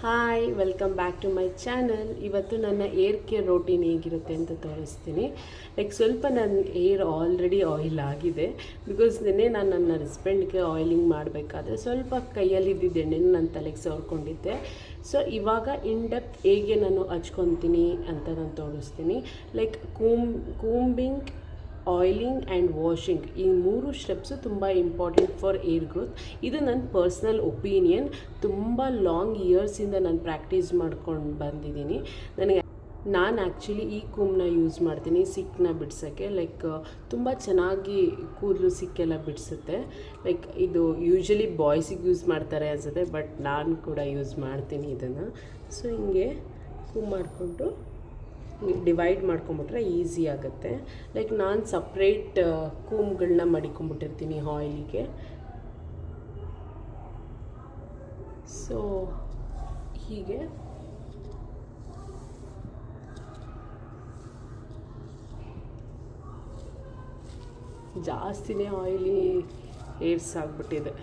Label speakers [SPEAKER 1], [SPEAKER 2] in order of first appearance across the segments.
[SPEAKER 1] Hi welcome back to my channel ಇವತ್ತು ನನ್ನ air care routine ಹೇಗಿರುತ್ತೆ ಅಂತ ತೋರಿಸ್ತೀನಿ. ಲೈಕ್ ಸ್ವಲ್ಪ ನನ್ನ ಏರ್ ಆಲ್ರೆಡಿ ಆಯಿಲ್ ಆಗಿದೆ. ಬಿಕಾಸ್ ನಿನ್ನೆ ನಾನು ನನ್ನ ಹಸ್ಬೆಂಡ್ಗೆ ಆಯಿಲಿಂಗ್ ಮಾಡಬೇಕಾದ್ರೆ ಸ್ವಲ್ಪ ಕೈಯಲ್ಲಿ ಇದ್ದಿದ್ದ ಎಣ್ಣೆನ ನನ್ನ ತಲೆಗೆ ಸೋರ್ಕೊಂಡಿದ್ದೆ ಸೊ ಇವಾಗ ಇನ್ ಡೆಪ್ತ್ ಹೇಗೆ ನಾನು ಹಚ್ಕೊತೀನಿ ಅಂತ ನಾನು ತೋರಿಸ್ತೀನಿ. Like comb combing oiling and washing ಈ ಮೂರು ಸ್ಟೆಪ್ಸು ತುಂಬ ಇಂಪಾರ್ಟೆಂಟ್ ಫಾರ್ ಏರ್ ಗ್ರೋತ್ ಇದು ನನ್ನ ಪರ್ಸ್ನಲ್ ಒಪೀನಿಯನ್ ತುಂಬ ಲಾಂಗ್ ಇಯರ್ಸಿಂದ ನಾನು ಪ್ರಾಕ್ಟೀಸ್ ಮಾಡ್ಕೊಂಡು ಬಂದಿದ್ದೀನಿ. ನನಗೆ ನಾನು ಆ್ಯಕ್ಚುಲಿ ಈ ಕೂಮ್ನ ಯೂಸ್ ಮಾಡ್ತೀನಿ ಸಿಕ್ಕನ್ನ ಬಿಡ್ಸೋಕ್ಕೆ. ಲೈಕ್ ತುಂಬ ಚೆನ್ನಾಗಿ ಕೂದಲು ಸಿಕ್ಕೆಲ್ಲ ಬಿಡಿಸುತ್ತೆ. ಲೈಕ್ ಇದು ಯೂಶ್ವಲಿ ಬಾಯ್ಸಿಗೆ ಯೂಸ್ ಮಾಡ್ತಾರೆ ಅನ್ಸುತ್ತೆ ಬಟ್ ನಾನು ಕೂಡ ಯೂಸ್ ಮಾಡ್ತೀನಿ ಇದನ್ನು. ಸೊ ಹಿಂಗೆ ಕೂಮ್ ಮಾಡಿಕೊಂಡು ಡಿವೈಡ್ ಮಾಡ್ಕೊಂಬಿಟ್ರೆ ಈಸಿ ಆಗುತ್ತೆ. ಲೈಕ್ ನಾನು ಸಪ್ರೇಟ್ ಕೂಮ್ಗಳನ್ನ ಮಡಿಕೊಂಬಿಟ್ಟಿರ್ತೀನಿ ಆಯಿಲಿಗೆ ಸೊ ಹೀಗೆ. ಜಾಸ್ತಿನೇ ಆಯಿಲಿ ಏರ್ಸ್ ಆಗಿಬಿಟ್ಟಿದೆ.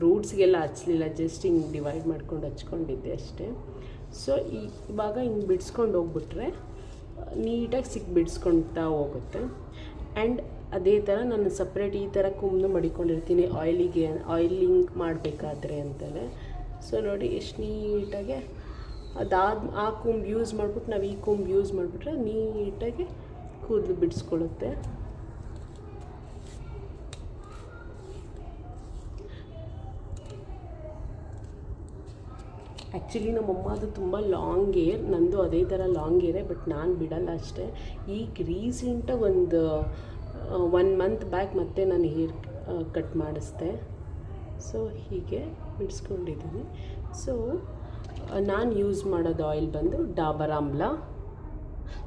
[SPEAKER 1] ರೂಟ್ಸ್ಗೆಲ್ಲ ಹಚ್ಚಲಿಲ್ಲ ಜಸ್ಟ್ ಹಿಂಗೆ ಡಿವೈಡ್ ಮಾಡ್ಕೊಂಡು ಹಚ್ಕೊಂಡಿದ್ದೆ ಅಷ್ಟೇ. ಸೊ ಇವಾಗ ಹಿಂಗೆ ಬಿಡಿಸ್ಕೊಂಡು ಹೋಗ್ಬಿಟ್ರೆ ನೀಟಾಗಿ ಸಿಕ್ಕಿ ಬಿಡಿಸ್ಕೊಳ್ತಾ ಹೋಗುತ್ತೆ. ಆ್ಯಂಡ್ ಅದೇ ಥರ ನಾನು ಸಪ್ರೇಟ್ ಈ ಥರ ಕುಮ್ನು ಮಡಿಕೊಂಡಿರ್ತೀನಿ ಆಯಿಲಿಗೆ ಆಯಿಲಿಂಗ್ ಮಾಡಬೇಕಾದ್ರೆ ಅಂತಲೇ. ಸೊ ನೋಡಿ ಎಷ್ಟು ನೀಟಾಗಿ ಅದಾದ, ಆ ಕುಂಬ್ ಯೂಸ್ ಮಾಡ್ಬಿಟ್ಟು ನಾವು ಈ ಕುಂಬ್ ಯೂಸ್ ಮಾಡಿಬಿಟ್ರೆ ನೀಟಾಗಿ ಕೂದಲು ಬಿಡಿಸ್ಕೊಳ್ಳುತ್ತೆ. ಆ್ಯಕ್ಚುಲಿ ನಮ್ಮಮ್ಮದು ತುಂಬ ಲಾಂಗ್ ಏರ್ ನಂದು ಅದೇ ಥರ ಲಾಂಗ್ ಏರೇ ಬಟ್ ನಾನು ಬಿಡಲ್ಲ ಅಷ್ಟೇ. ಈಗ ರೀಸೆಂಟಾಗಿ ಒಂದು ಒನ್ ಮಂತ್ ಬ್ಯಾಕ್ ಮತ್ತೆ ನಾನು ಹೇರ್ ಕಟ್ ಮಾಡಿಸ್ದೆ. ಸೊ ಹೀಗೆ ಬಿಡಿಸ್ಕೊಂಡಿದ್ದೀನಿ ಸೊ ನಾನು ಯೂಸ್ ಮಾಡೋದು ಆಯಿಲ್ ಬಂದು ಡಾಬರ್ ಆಮ್ಲ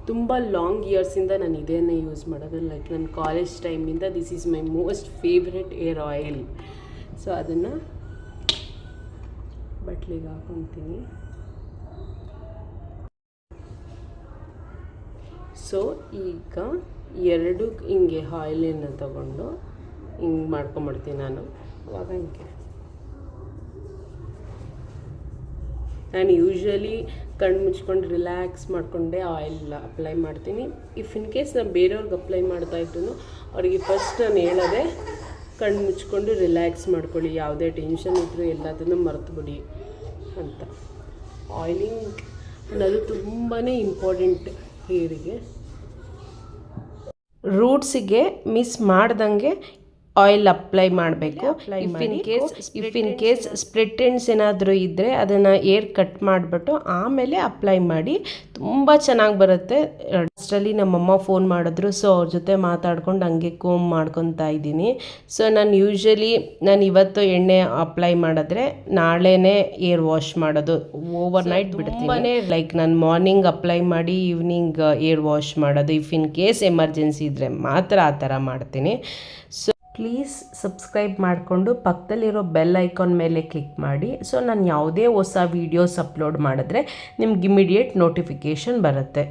[SPEAKER 1] ತುಂಬ ಲಾಂಗ್ ಇಯರ್ಸಿಂದ ನಾನು ಇದೇನೇ ಯೂಸ್ ಮಾಡೋದು. ಲೈಕ್ ನನ್ನ college ಟೈಮಿಂದ this is my most favourite hair oil so ಅದನ್ನು ಬಟ್ಲಿಗೆ ಹಾಕೊತೀನಿ. ಸೊ ಈಗ ಎರಡು ಹಿಂಗೆ ಆಯಿಲನ್ನು ತಗೊಂಡು ಹಿಂಗೆ ಮಾಡ್ಕೊಂಬಿಡ್ತೀನಿ ನಾನು. ಅವಾಗ ಹಿಂಗೆ. ನಾನು ಯೂಶ್ವಲಿ ಕಣ್ಣು ಮುಚ್ಕೊಂಡು ರಿಲ್ಯಾಕ್ಸ್ ಮಾಡಿಕೊಂಡೆ ಆಯಿಲ್ ಅಪ್ಲೈ ಮಾಡ್ತೀನಿ. ಇಫ್ ಇನ್ ಕೇಸ್ ನಾನು ಬೇರೆಯವ್ರಿಗೆ ಅಪ್ಲೈ ಮಾಡ್ತಾ ಇದ್ರು ಅವರಿಗೆ ಫಸ್ಟ್ ನಾನು ಹೇಳೋದೆ ಕಣ್ಣು ಮುಚ್ಕೊಂಡು ರಿಲ್ಯಾಕ್ಸ್ ಮಾಡ್ಕೊಳ್ಳಿ. ಯಾವುದೇ ಟೆನ್ಷನ್ ಇದ್ದರೂ ಎಲ್ಲದನ್ನು ಮರೆತುಬಿಡಿ ಅಂತ. ಆಯಿಲಿಂಗ್ ಅನ್ನೋದು ತುಂಬಾ ಇಂಪಾರ್ಟೆಂಟ್ ಹೇರಿಗೆ ರೂಟ್ಸಿಗೆ ಮಿಸ್ ಮಾಡ್ದಂಗೆ ಆಯಿಲ್ ಅಪ್ಲೈ ಮಾಡಬೇಕು. If in case if in case split ends ಏನಾದರೂ ಇದ್ದರೆ ಅದನ್ನು ಏರ್ ಕಟ್ ಮಾಡಿಬಿಟ್ಟು ಆಮೇಲೆ ಅಪ್ಲೈ ಮಾಡಿ. ತುಂಬ ಚೆನ್ನಾಗಿ ಬರುತ್ತೆ. ಅಷ್ಟರಲ್ಲಿ ನಮ್ಮಮ್ಮ ಫೋನ್ ಮಾಡಿದ್ರು. ಸೊ ಅವ್ರ ಜೊತೆ ಮಾತಾಡ್ಕೊಂಡು ಹಂಗೆ ಕೋಮ್ ಮಾಡ್ಕೊತಾ ಇದ್ದೀನಿ. ಸೊ ನಾನು ಯೂಶ್ವಲಿ ನಾನು ಇವತ್ತು ಎಣ್ಣೆ ಅಪ್ಲೈ ಮಾಡಿದ್ರೆ ನಾಳೆನೇ ಏರ್ ವಾಶ್ ಮಾಡೋದು. ಓವರ್ ನೈಟ್ ಬಿಡ್ತೀನಿ. ಲೈಕ್ ನಾನು ಮಾರ್ನಿಂಗ್ ಅಪ್ಲೈ ಮಾಡಿ ಈವ್ನಿಂಗ್ ಏರ್ ವಾಶ್ ಮಾಡೋದು. ಇಫ್ ಇನ್ ಕೇಸ್ ಎಮರ್ಜೆನ್ಸಿ ಇದ್ದರೆ ಮಾತ್ರ ಆ ಥರ ಮಾಡ್ತೀನಿ. ಸೊ ಪ್ಲೀಸ್ ಸಬ್ಸ್ಕ್ರೈಬ್ ಮಾಡಿಕೊಂಡು ಪಕ್ಕದಲ್ಲಿರೋ ಬೆಲ್ ಐಕಾನ್ ಮೇಲೆ ಕ್ಲಿಕ್ ಮಾಡಿ. ಸೊ ನಾನು ಯಾವುದೇ ಹೊಸ ವೀಡಿಯೋಸ್ ಅಪ್ಲೋಡ್ ಮಾಡಿದ್ರೆ ನಿಮ್ಗೆ ಇಮಿಡಿಯೇಟ್ ನೋಟಿಫಿಕೇಷನ್ ಬರುತ್ತೆ.